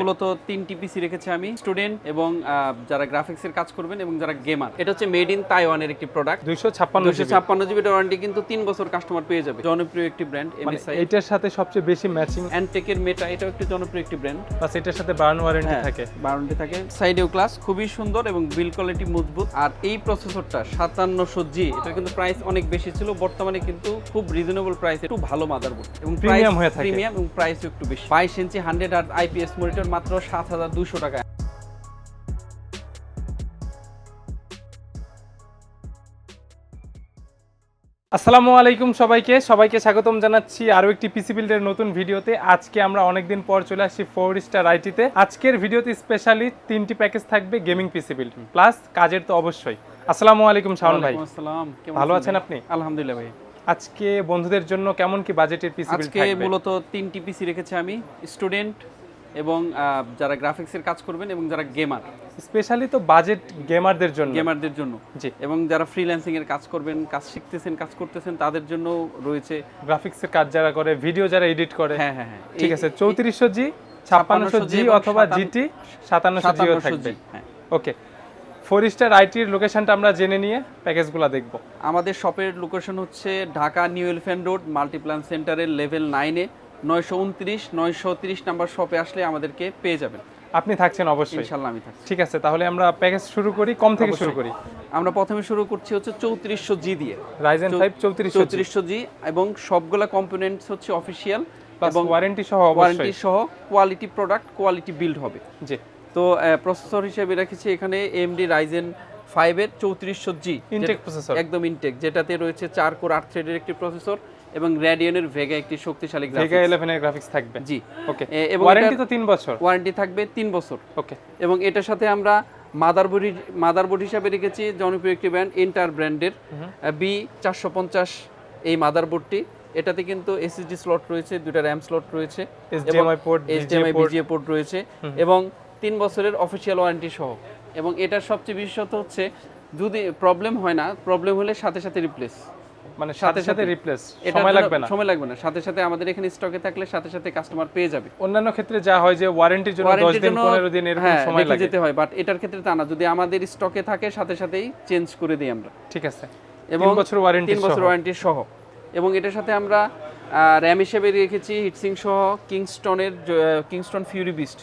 মূলত তিনটি পিসি রেখেছি আমি স্টুডেন্ট এবং যারা গ্রাফিক্সের কাজ করবেন এবং যারা গেমার এটা হচ্ছে মেড ইন তাইওয়ানের একটি প্রোডাক্ট দুইশো ছাপ্পান্ন দুশো ছাপ্পান্ন জিবি ওয়ারেন্টি কিন্তু তিন বছর কাস্টমার পেয়ে যাবে। জনপ্রিয় একটি ব্র্যান্ড মানে এমএসআই এইটার সাথে সবচেয়ে বেশি ম্যাচিং অ্যান্টেকের মেটা এটাও একটি জনপ্রিয় একটি ব্র্যান্ড প্লাস এটার সাথে বার্ন ওয়ারেন্টি হ্যাঁ, থাকে। বারোটি থাকে। সাইডেও ক্লাস খুবই সুন্দর এবং বিল কোয়ালিটি মজবুত। আর এই প্রসেসরটা সাতান্নশো জি এটা কিন্তু প্রাইস অনেক বেশি ছিল। বর্তমানে কিন্তু খুব রিজনেবল প্রাইস একটু ভালো মাদারবোর্ড এবং Premium হয়ে থাকে। প্রিমিয়াম এবং প্রাইস একটু বেশি। বাইশ ইঞ্চি হান্ড্রেড আর আইপিএস মনিটর মাত্র সাত হাজার দুশো টাকা আসসালামু আলাইকুম সবাইকে সবাইকে স্বাগতম জানাচ্ছি আরও একটি পিসি বিল্ডের নতুন ভিডিওতে। আজকে আমরা অনেকদিন পর চলে আসছি ফোর স্টার আইটিতে আজকের ভিডিওতে স্পেশালি তিনটি প্যাকেজ থাকবে গেমিং পিসি বিল্ড প্লাস কাজের তো অবশ্যই। আসসালামু আলাইকুম শাওন ভাই। আসসালাম। ভালো আছেন আপনি? আলহামদুলিল্লাহ ভাই। আজকে বন্ধুদের জন্য কেমন কি বাজেটের পিসি বিল্ড আজকে মূলত তিনটি পিসি রেখেছি আমি। স্টুডেন্ট এবং যারা গ্রাফিক্সের কাজ করবেন এবং যারা গেমার স্পেশালি তো বাজেট গেমারদের জন্য। গেমারদের জন্য। জি। এবং যারা ফ্রিল্যান্সিং এর কাজ করবেন কাজ শিখতেছেন কাজ করতেছেন তাদের জন্য রয়েছে গ্রাফিক্সের কাজ যারা করে ভিডিও যারা এডিট করে। হ্যাঁ হ্যাঁ হ্যাঁ। ঠিক আছে চৌত্রিশশো জি ছাপ্পান্নশো জি অথবা জিটি সাতান্নশো জিও 5700 থাকবে। হ্যাঁ। ওকে ফোর স্টার আইটির লোকেশনটা আমরা জেনে নিয়ে প্যাকেজগুলো দেখব। আমাদের শপের লোকেশন হচ্ছে Dhaka New Elephant Road Multiplan সেন্টারের লেভেল নাইনে নয়শো উনত্রিশ নয়শো তিরিশ নাম্বার শপে আসলে আমাদেরকে পেয়ে যাবেন। আপনি থাকছেন অবশ্যই। ইনশাল্লাহ আমি থাকছি। ঠিক আছে তাহলে আমরা প্যাকেজ শুরু করি কম থেকে শুরু করি। আমরা প্রথমে শুরু করছি হচ্ছে চৌত্রিশশো জি দিয়ে। রাইজেন ফাইভ চৌত্রিশশো চৌত্রিশশো জি এবং সবগুলা কম্পোনেন্টস হচ্ছে অফিসিয়াল এবং ওয়ারেন্টি সহ ওয়ারেন্টি সহ কোয়ালিটি প্রোডাক্ট কোয়ালিটি বিল্ড হবে। জি। তো প্রসেসর হিসেবে রেখেছি এখানে এমডি রাইজেন ফাইভের চৌত্রিশশো জি ইনটেক প্রসেসর একদম ইনটেক যেটাতে রয়েছে চার কোর আট থ্রেডের একটি প্রসেসর এবং র্যাডিয়নের ভেগা একটি শক্তিশালী ভেগা গ্রাফিক্স ইলেভেন এর গ্রাফিক্স থাকবে। জি। ওকে এবং ওয়ারেন্টি তো তিন বছর। ওয়ারেন্টি থাকবে তিন বছর। ওকে এবং এটার সাথে আমরা মাদারবোর্ড মাদারবোর্ড হিসাবে রেখেছি জনপ্রিয় একটি ব্র্যান্ড এন্টার ব্র্যান্ডের বি চারশো পঞ্চাশ এই মাদারবোর্ডটি এটাতে কিন্তু এসএসডি স্লট রয়েছে দুটা র্যাম স্লট রয়েছে HDMI HDMI VGA VGA port রয়েছে এবং তিন বছরের অফিসিয়াল ওয়ারেন্টি সহ। এবং এটার সবচেয়ে বিশেষত হচ্ছে যদি প্রবলেম হয় না প্রবলেম হলে সাথে সাথে রিপ্লেস মানে সাথে সাথে। রিপ্লেস সময় লাগবে না। সময় লাগবে না। সাথে সাথে আমাদের এখানে স্টকে থাকলে সাথে সাথে কাস্টমার পেয়ে যাবে। অন্যান্য ক্ষেত্রে যা হয় যে ওয়ারেন্টির জন্য দশ ওয়ারেন্টির দিন জন্য পনেরো দিন এরকম হ্যাঁ সময় লাগে। যেতে হয় বাট এটার ক্ষেত্রে তা না। যদি আমাদের স্টকে থাকে সাথে সাথেই চেঞ্জ করে দিই আমরা। ঠিক আছে। এবং তিন বছর ওয়ারেন্টি তিন বছর ওয়ারেন্টি সহ। এবং এটার সাথে আমরা র্যাম হিসেবে রেখেছি হিটসিং সহ কিংস্টনের কিংস্টন ফিউরি বিস্ট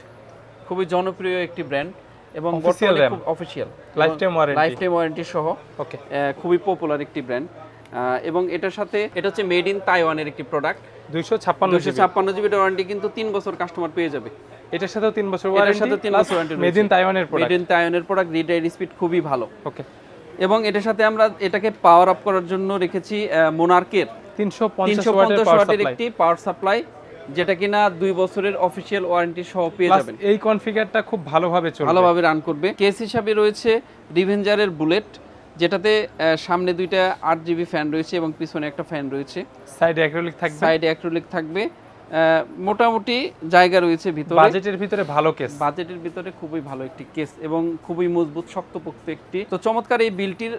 খুবই জনপ্রিয় একটি ব্র্যান্ড এবং Official RAM। Official Lifetime warranty। Lifetime warranty সহ ওকে খুবই পপুলার একটি ব্র্যান্ড এবং এটার সাথে এটা হচ্ছে মেড ইন তাইওয়ানের একটি প্রোডাক্ট দুইশো ছাপ্পান্ন দুশো ছাপ্পান্ন জিবি ওয়ারেন্টি কিন্তু তিন বছর কাস্টমার পেয়ে যাবে। এটার সাথেও তিন বছর এটার ওয়ারেন্টি সাথে তিন বছর ওয়ারেন্টি মেড ইন তাইওয়ানের প্রোডাক্ট মেড ইন তাইওয়ানের প্রোডাক্ট রিড স্পিড খুবই ভালো। ওকে এবং এটার সাথে আমরা এটাকে পাওয়ার আপ করার জন্য রেখেছি মোনার্কের তিনশো পঞ্চাশ ওয়াটের একটি পাওয়ার সাপ্লাই যেটা কিনা দুই বছরের অফিসিয়াল ওয়ারেন্টি সহ পেয়ে যাবেন। এই কনফিগারটা খুব ভালোভাবে চলবে। ভালোভাবে রান করবে। কেস হিসাবে রয়েছে রিভেঞ্জারের বুলেট যেটাতে সামনে দুইটা আট জিবি ফ্যান রয়েছে এবং পিছনে একটা ফ্যান রয়েছে। সাইডে অ্যাক্রোলিক থাকবে। সাইডে অ্যাক্রোলিক থাকবে। মোটামুটি জায়গা রয়েছে ভিতরে। বাজেটের ভিতরে ভালো কেস বাজেটের ভিতরে খুবই ভালো একটি কেস এবং খুবই মজবুত শক্তপোক্ত একটি। তো চমৎকার এই বিলটির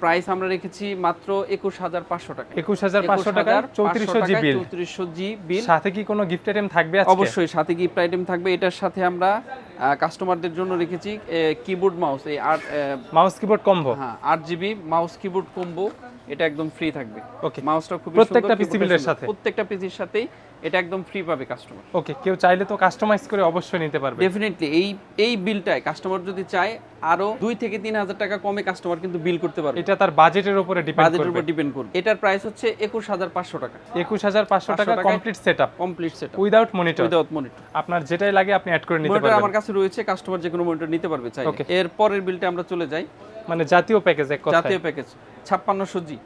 প্রাইস আমরা রেখেছি মাত্র একুশ হাজার পাঁচশো টাকা। একুশ হাজার পাঁচশো টাকা চৌত্রিশশো জি বিল। চৌত্রিশশো জি বিল। সাথে কি কোনো গিফট আইটেম থাকবে অবশ্যই সাথে গিফট আইটেম থাকবে। এটার সাথে আমরা কাস্টমারদের জন্য রেখেছি কিবোর্ড মাউস এই আট মাউস কিবোর্ড কম্বো হ্যাঁ আট জিবি মাউস কিবোর্ড কম্বো এটা একদম ফ্রি থাকবে। ওকে মাউসটা খুব প্রত্যেকটা build এর সাথে? প্রত্যেকটা পিসির সাথেই এটা একদম ফ্রি পাবে কাস্টমার ওকে কেউ চাইলে তো কাস্টমাইজ করে অবশ্যই নিতে পারবে। ডেফিনেটলি এই এই বিলটায় কাস্টমার যদি চায় আরও দুই থেকে তিন হাজার টাকা কমে কাস্টমার কিন্তু বিল করতে পারবে। এটা তার বাজেটের উপরে ডিপেন্ড বাজেটের উপর ডিপেন্ড করবে। এটার প্রাইস হচ্ছে একুশ হাজার পাঁচশো টাকা। একুশ হাজার পাঁচশো টাকা complete setup complete set without monitor without monitor আপনার যেটাই লাগে আপনি অ্যাড করে নিতে পারবেন। আমার কাছে রয়েছে কাস্টমার যে কোনো মনিটর নিতে পারবে চাই এর পরের বিলটা আমরা চলে যাই। মানে জাতীয় প্যাকেজ এক কথায়। জাতীয় প্যাকেজ ছাপ্পান্নশো জি।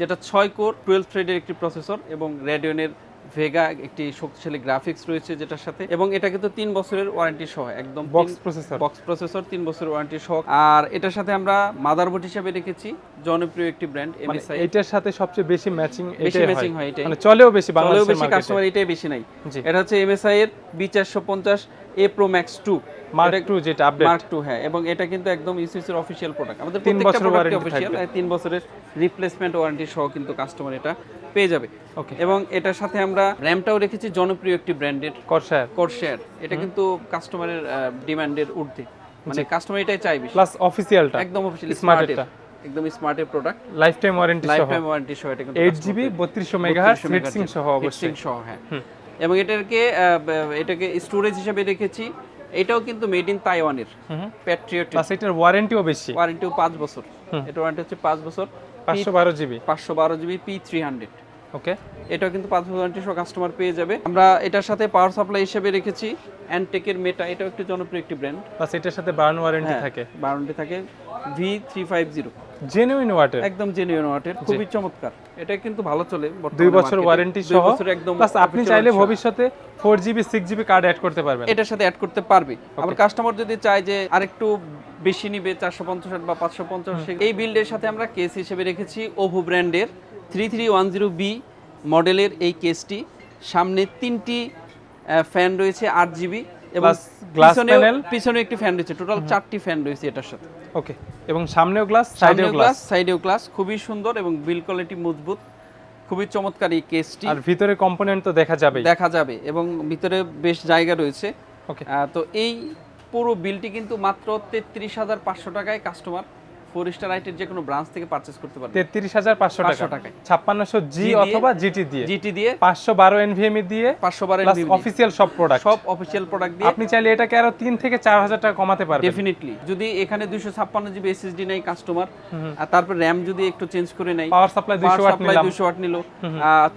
যেটা ছয় কোর টুয়েলভ থ্রেডের একটি প্রসেসর এবং রেডিয়নের ভেগা একটি শক্তিশালী গ্রাফিক্স রয়েছে যেটার সাথে এবং এটা কিন্তু তিন বছরের ওয়ারেন্টি সহ একদম বক্স প্রসেসর বক্স প্রসেসর তিন বছরের ওয়ারেন্টি সহ। আর এটার সাথে আমরা মাদারবোর্ড হিসাবে রেখেছি জনপ্রিয় একটি ব্র্যান্ড মানে এমএসআই এটার সাথে সবচেয়ে বেশি ম্যাচিং বেশি ম্যাচিং হয়। এটা এটাই। মানে চলেও বেশি বাংলাদেশের বেশি কাস্টমার এটাই বেশি নাই। এটা হচ্ছে এমএসআই এর বি চারশো পঞ্চাশ A pro max two mark two যেটা আপডেট মার্ক টু হ্যাঁ এবং এটা কিন্তু একদম ইউসিসির অফিসিয়াল প্রোডাক্ট আমাদের তিন প্রত্যেকটা বছর প্রোডাক্ট অফিসিয়াল তিন বছরের রিপ্লেসমেন্ট ওয়ারেন্টি সহ কিন্তু কাস্টমার এটা পেয়ে যাবে। ওকে এবং এটার সাথে আমরা র্যামটাও রেখেছি জনপ্রিয় একটি ব্র্যান্ডের করসার কোর্সেয়ার এটা কিন্তু কাস্টমারের ডিমান্ডের ঊর্ধ্বে। মানে কাস্টমার এটাই চাই বেশি। প্লাস অফিসিয়ালটা একদম অফিসিয়ালি স্মার্ট এটা। একদম স্মার্টের product lifetime warranty lifetime warranty সহ এটা কিন্তু এইট জিবি বত্রিশশো মেগাহার্স হিটসিং সহ অবশ্যই অবশ্যই। সহ হ্যাঁ। এবং এটাকে এটাকে স্টোরেজ হিসেবে রেখেছি এটাও কিন্তু মেড ইন তাইওয়ানের প্যাট্রিয়ট প্লাস এটার ওয়ারেন্টিও বেশি। ওয়ারেন্টিও 5 বছর। এটা ওয়ারেন্টি হচ্ছে 5 বছর। পাঁচশো বারো জিবি পাঁচশো বারো GB P three hundred okay এটাও কিন্তু পাঁচ বছর ওয়ারেন্টি কাস্টমার পেয়ে যাবে। আমরা এটার সাথে পাওয়ার সাপ্লাই হিসেবে রেখেছি। অ্যান্টেকের মেটা এটাও একটি জনপ্রিয় একটি ব্র্যান্ড প্লাস এটার সাথে বার্ন ওয়ারেন্টি হ্যাঁ থাকে। ওয়ারেন্টি থাকে। V three five zero genuine water একদম জেনুইন ওয়াটের খুবই চমৎকার। এটা কিন্তু ভালো চলে দুই বছর ওয়ারেন্টি সহ। একদম প্লাস আপনি চাইলে ভবিষ্যতে four GB six GB card add করতে পারবেন। এটার সাথে অ্যাড করতে পারবে। আবার কাস্টমার যদি চায় যে আরেকটু বেশি নিবে চারশো পঞ্চাশ বা পাঁচশো পঞ্চাশ এই বিল্ডের সাথে আমরা কেস হিসেবে রেখেছি ওভো ব্র্যান্ডের three three one zero B মডেলের এই কেসটি। সামনে তিনটি ফ্যান রয়েছে আট জিবি এবং glass পিছনে একটি ফ্যান রয়েছে। টোটাল চারটি ফ্যান রয়েছে এটার সাথে। ওকে এবং সামনেও গ্লাস সাইডেও গ্লাস সাইডেও গ্লাস খুবই সুন্দর এবং বিল কোয়ালিটি মজবুত। খুবই চমৎকার এই কেসটি। আর ভিতরে কম্পোনেন্ট তো দেখা যাবে দেখা যাবে এবং ভিতরে বেশ জায়গা রয়েছে। ওকে তো এই পুরো বিলটি কিন্তু মাত্র তেত্রিশ হাজার পাঁচশো টাকায় কাস্টমার ফোর স্টার আইটের যে কোনো ব্রাঞ্চ থেকে পারচেস করতে পারবে। তেত্রিশ হাজার পাঁচশো টাকা। 500 ছাপ্পান্নশো জি অথবা জিটি দিয়ে। জিটি দিয়ে। পাঁচশো বারো এনভিএমই দিয়ে। পাঁচশো প্লাস DVD, অফিসিয়াল সব প্রোডাক্ট সব অফিসিয়াল প্রোডাক্ট দিয়ে। আপনি চাইলে এটাকে আরও তিন থেকে চার হাজার টাকা কমাতে পারবেন। ডেফিনেটলি যদি এখানে দুইশো ছাপ্পান্ন জিবি এসএসডি নেই কাস্টমার আর তারপর র্যাম যদি একটু চেঞ্জ করে নেয় পাওয়ার সাপ্লাই পাওয়ার ওয়াট নিলাম। দুশো ওয়াট নিল।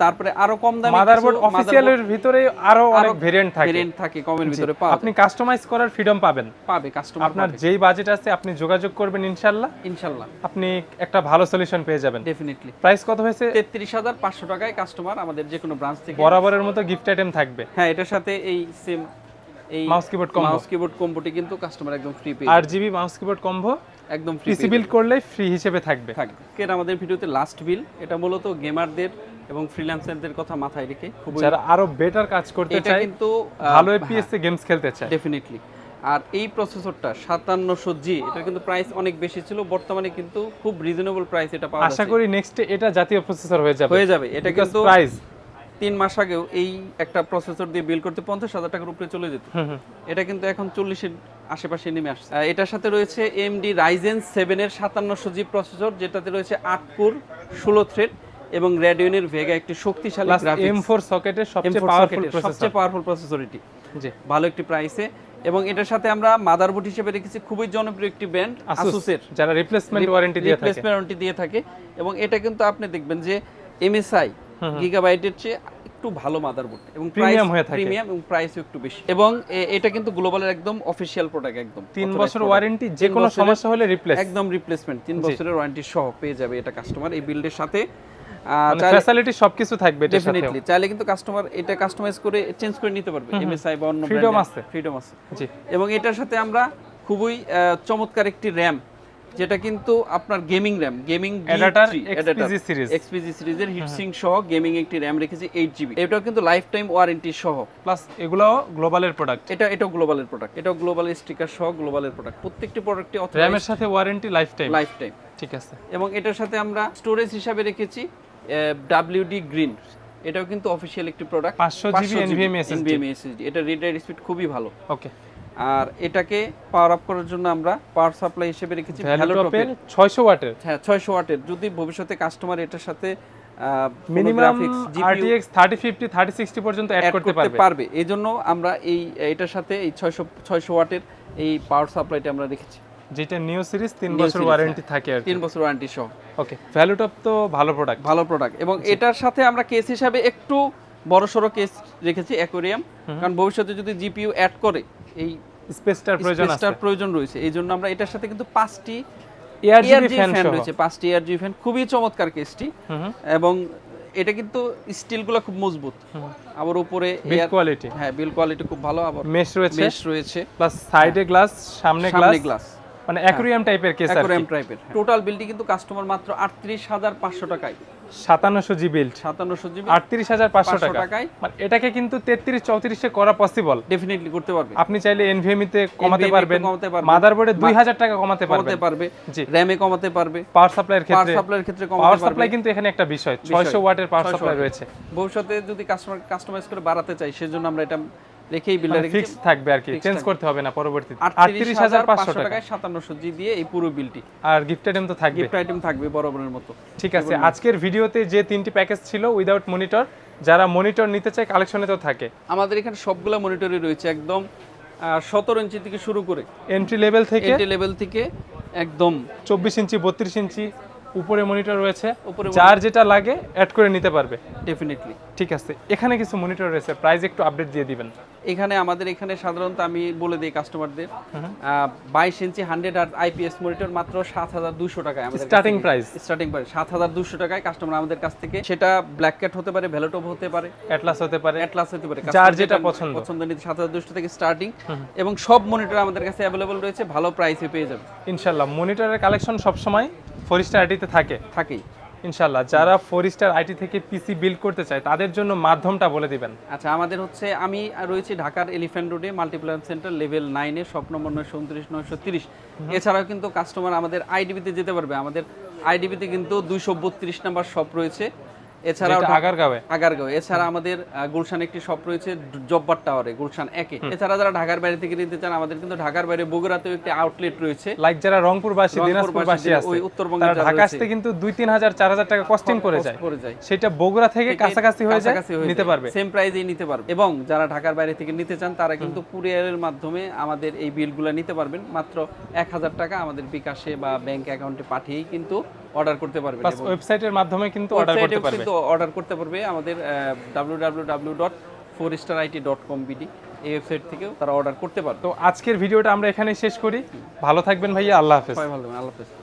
তারপরে আরও কম দামে মাদারবোর্ড অফিসিয়ালের ভিতরে আরও অনেক ভেরিয়েন্ট থাকে। ভেরিয়েন্ট থাকে কমের ভিতরে আপনি কাস্টমাইজ করার ফ্রিডম পাবেন। পাবে কাস্টমার আপনার যেই বাজেট আছে আপনি যোগাযোগ করবেন ইনশাল্লাহ ইনশাল্লাহ। আপনি একটা ভালো সলিউশন পেয়ে যাবেন। ডেফিনেটলি প্রাইস কত হয়েছে? তেত্রিশ হাজার পাঁচশো টাকায় কাস্টমার আমাদের যে কোনো ব্রাঞ্চ থেকে বরাবরের মতো গিফট আইটেম থাকবে। হ্যাঁ এটার সাথে এই সেম এই mouse keyboard combo mouse keyboard কম্বোটি কিন্তু কাস্টমার একদম ফ্রি পেয়ে জিবি মাউস কিবোর্ড কম্বো একদম ফ্রি পিসি বিল করলে ফ্রি হিসেবে থাকবে। থাকবে। এর আমাদের ভিডিওতে লাস্ট বিল এটা মূলত গেমারদের এবং ফ্রিল্যান্সারদের কথা মাথায় রেখে যারা আরও বেটার কাজ করতে এটা চায় কিন্তু ভালো এপিএস গেমস খেলতে চায়। ডেফিনেটলি আর এই প্রসেসরটা সাতান্নশো জি এটা কিন্তু প্রাইস অনেক বেশি ছিল বর্তমানে কিন্তু খুব রিজনেবল প্রাইস এটা পাওয়া আশা করি নেক্সট এটা জাতীয় প্রসেসর হয়ে যাবে। হয়ে যাবে এটা কিন্তু প্রাইস তিন মাস আগেও এই একটা প্রসেসর দিয়ে বিল করতে পঞ্চাশ হাজার টাকার উপরে চলে যেত। এটা কিন্তু এখন চল্লিশের আশেপাশে নেমে আসছে। এটার সাথে রয়েছে এমডি রাইজেন সেভেনের সাতান্নশো জি প্রসেসর যেটাতে রয়েছে আট কোর ষোলো থ্রেড এবং রেডিয়নের ভেগা একটি শক্তিশালী গ্রাফিক্স এম ফোর সকেটের সবচেয়ে M4 পাওয়ারফুল প্রসেসর সবচেয়ে পাওয়ারফুল প্রসেসর এটি। ভালো একটি প্রাইসে এবং এটার সাথে আমরা মাদারবোর্ড হিসেবে রেখেছি খুবই জনপ্রিয় একটি ব্র্যান্ড আসুস আসুসের যারা রিপ্লেসমেন্ট ওয়ারেন্টি দিয়ে থাকে। রিপ্লেসমেন্ট ওয়ারেন্টি দিয়ে থাকে। এবং এটা কিন্তু আপনি দেখবেন যে এমএসআই গিগাবাইটের চেয়ে একটু ভালো মাদারবোর্ড এবং Premium হয়ে থাকে। প্রিমিয়াম এবং প্রাইসও একটু বেশি। এবং এটা কিন্তু গ্লোবালের একদম অফিসিয়াল প্রোডাক্ট একদম। তিন authorized বছর ওয়ারেন্টি যে কোনো সমস্যা হলে রিপ্লেস একদম রিপ্লেসমেন্ট তিন বছরের ওয়ারেন্টি সহ পেয়ে যাবে এটা কাস্টমার এই বিল্ডের সাথে। ফ্যাসিলিটি সবকিছু থাকবে ডেফিনেটলি চাইলে কিন্তু কাস্টমার এটা কাস্টমাইজ করে চেঞ্জ করে নিতে পারবে এমএসআই বা অন্য Freedom আছে। ফ্রিডম আছে। জি। এবং এটার সাথে আমরা খুবই চমৎকার একটি র্যাম যেটা কিন্তু আপনার gaming RAM gaming Adapter XPG series। XPG series heatsink সহ গেমিং একটি র্যাম রেখেছি এইট জিবি এটাও কিন্তু লাইফ টাইম ওয়ারেন্টি সহ। প্লাস এগুলাও গ্লোবালের প্রোডাক্ট এটা এটাও গ্লোবালের প্রোডাক্ট এটাও গ্লোবাল স্টিকার সহ গ্লোবালের প্রোডাক্ট প্রত্যেকটি প্রোডাক্টে র্যামের সাথে warranty life time life time ঠিক আছে। এবং এটার সাথে আমরা স্টোরেজ হিসাবে রেখেছি ডাব্লিউডি গ্রিন এটাও কিন্তু অফিসিয়াল একটি product 500 GB NVMe SSD SSD এটা রিড রাইট স্পিড খুবই ভালো। ওকে আর এটাকে পাওয়ার আপ করার জন্য আমরা পাওয়ার সাপ্লাই হিসেবে রেখেছি ভ্যালুটপের ওয়াটের। হ্যাঁ ছয়শো ওয়াটের। যদি ভবিষ্যতে কাস্টমার এটার সাথে মিনিমাম ফিফটি থার্টি সিক্সটি পর্যন্ত অ্যাড করতে পারবে। পারবে। এই জন্য আমরা এই এটার সাথে এই ছয়শো ছয়শো ওয়াটের এই পাওয়ার সাপ্লাইটা আমরা রেখেছি। যেটা নিউ সিরিজ তিন বছর ওয়ারেন্টি থাকে আর তিন বছর ওয়ারেন্টি সহ। ওকে ভ্যালুটপ তো ভালো প্রোডাক্ট ভালো প্রোডাক্ট এবং এটার সাথে আমরা কেস হিসাবে একটু বড় সড়ো কেস রেখেছি অ্যাকোরিয়াম কারণ ভবিষ্যতে যদি জিপিইউ অ্যাড করে এই স্পেসটার প্রয়োজন আছে। স্পেসটার প্রয়োজন রয়েছে। এই জন্য আমরা এটার সাথে কিন্তু পাঁচটি এয়ারজি ফ্যান রয়েছে পাঁচটি এয়ারজি ফ্যান খুবই চমৎকার কেসটি এবং এটা কিন্তু স্টিলগুলো খুব মজবুত। আবার উপরে বিল কোয়ালিটি হ্যাঁ বিল কোয়ালিটি খুব ভালো। আবার মেশ রয়েছে। মেশ রয়েছে। প্লাস সাইডে গ্লাস সামনে গ্লাস মানে অ্যাকুরিয়াম টাইপের কেস অ্যাকোরিয়াম টাইপের টোটাল বিলটি কিন্তু কাস্টমার মাত্র আটত্রিশ হাজার পাঁচশো টাকায়। সাতান্নশো জি বিল্ড সাতান্নশো জিবি আটত্রিশ হাজার পাঁচশো টাকায়। মানে এটাকে কিন্তু তেত্রিশ চৌত্রিশে করা পসিবল ডেফিনেটলি করতে পারবে। আপনি চাইলে এনভিএমি তে কমাতে পারবেন। কমাতে পারবেন। মাদারবোর্ডে দুই হাজার টাকা কমাতে কমাতে পারবে। জি। র্যামে কমাতে পারবে। পাওয়ার সাপ্লাইয়ের পাওয়ার ক্ষেত্রে সাপ্লাইয়ের ক্ষেত্রে পাওয়ার কমাতে পারবে। সাপ্লাই কিন্তু এখানে একটা বিষয়। ছয়শো ওয়াটের পাওয়ার সাপ্লাই রয়েছে। ভবিষ্যতে যদি কাস্টমার কাস্টমাইজ করে বাড়াতে চাই সেজন্য আমরা এটা রেখেই বিল্ডার ফিক্স থাকবে আর কি চেঞ্জ করতে হবে না পরবর্তীতে। আটত্রিশ আটত্রিশ হাজার হাজার পাঁচশো পাঁচশো টাকা। টাকায় সাতান্নশো জি দিয়ে এই পুরো বিলটি আর গিফট আইটেম তো থাকবে। গিফট আইটেম থাকবে বরাবরের মতো। ঠিক আছে আজকের ভিডিওতে যে তিনটি প্যাকেজ ছিল উইদাউট মনিটর যারা মনিটর নিতে চায় কালেকশনে তো থাকে। আমাদের এখানে সবগুলো মনিটরই রয়েছে একদম সতেরো ইঞ্চি থেকে শুরু করে। এন্ট্রি লেভেল থেকে? এন্ট্রি লেভেল থেকে একদম। চব্বিশ ইঞ্চি বত্রিশ ইঞ্চি উপরে মনিটর রয়েছে। যার যেটা লাগে অ্যাড করে নিতে পারবে। ডেফিনেটলি ঠিক আছে এখানে কিছু মনিটর রয়েছে প্রাইস একটু আপডেট দিয়ে দিবেন। এখানে আমাদের এখানে সাধারণত আমি বলে দিই কাস্টমারদের বাইশ ইঞ্চি হান্ড্রেড আর আইপিএস মনিটর মাত্র সাত হাজার দুশো টাকায় আমাদের Starting price? স্টার্টিং প্রাইস সাত হাজার দুশো টাকায় কাস্টমার আমাদের কাছ থেকে। সেটা ব্ল্যাক ক্যাট হতে পারে ভ্যালোটপ হতে পারে অ্যাটলাস হতে পারে অ্যাটলাস হতে পারে। যার যেটা পছন্দ। পছন্দ নিতে সাত হাজার দুশো থেকে স্টার্টিং এবং সব মনিটর আমাদের কাছে অ্যাভেলেবল রয়েছে ভালো প্রাইসে পেয়ে যাবে ইনশাল্লাহ মনিটরের কালেকশন সবসময় ফোর স্টার আইটিতে থাকে। থাকেই। ইনশাল্লাহ যারা ফোর স্টার আইটি থেকে পিসি বিল্ড করতে চায় তাদের জন্য মাধ্যমটা বলে দিবেন। আচ্ছা আমাদের হচ্ছে আমি রয়েছি ঢাকার এলিফ্যান্ট রোডে মাল্টিপ্লান সেন্টার লেভেল নাইনে সব নম্বর নয়শো উনত্রিশ নয়শো তিরিশ এছাড়াও কিন্তু কাস্টমার আমাদের আইডিবিতে যেতে পারবে। আমাদের আইডিবিতে কিন্তু দুইশো বত্রিশ নাম্বার শপ রয়েছে। এছাড়াও আগারগাঁওয়ে। এছাড়া আমাদের গুলশান একটি শপ রয়েছে জব্বার টাওয়ারে গুলশান একে। এছাড়া যারা ঢাকার বাইরে থেকে নিতে চান আমাদের কিন্তু ঢাকার বাইরে বগুড়াতেও একটি আউটলেট রয়েছে। লাইক যারা রংপুরবাসী দিনাজপুরবাসী আছে ওই উত্তরবঙ্গে ঢাকা আসতে কিন্তু দুই তিন হাজার চার হাজার টাকা কস্টিং পড়ে যায়। সেটা বগুড়া থেকে কাছাকাছি হয়ে যায় নিতে পারবে। সেম প্রাইজেই নিতে পারবে। এবং যারা ঢাকার বাইরে থেকে নিতে চান তারা কিন্তু কুরিয়ারের মাধ্যমে আমাদের এই বিলগুলো নিতে পারবেন। মাত্র এক হাজার টাকা আমাদের বিকাশে বা ব্যাংক অ্যাকাউন্টে পাঠিয়েই কিন্তু অর্ডার করতে পারবেন ওয়েবসাইটের মাধ্যমে কিন্তু অর্ডার করতে ওয়েবসাইটেও পারবে। কিন্তু অর্ডার করতে পারবে আমাদের W W W dot four star IT dot com BD এই ওয়েবসাইট থেকেও তারা অর্ডার করতে পারবে। তো আজকের ভিডিওটা আমরা এখানে শেষ করি। ভালো থাকবেন ভাইয়া আল্লাহ হাফেজ। ভালো থাকবেন, আল্লাহ হাফেজ।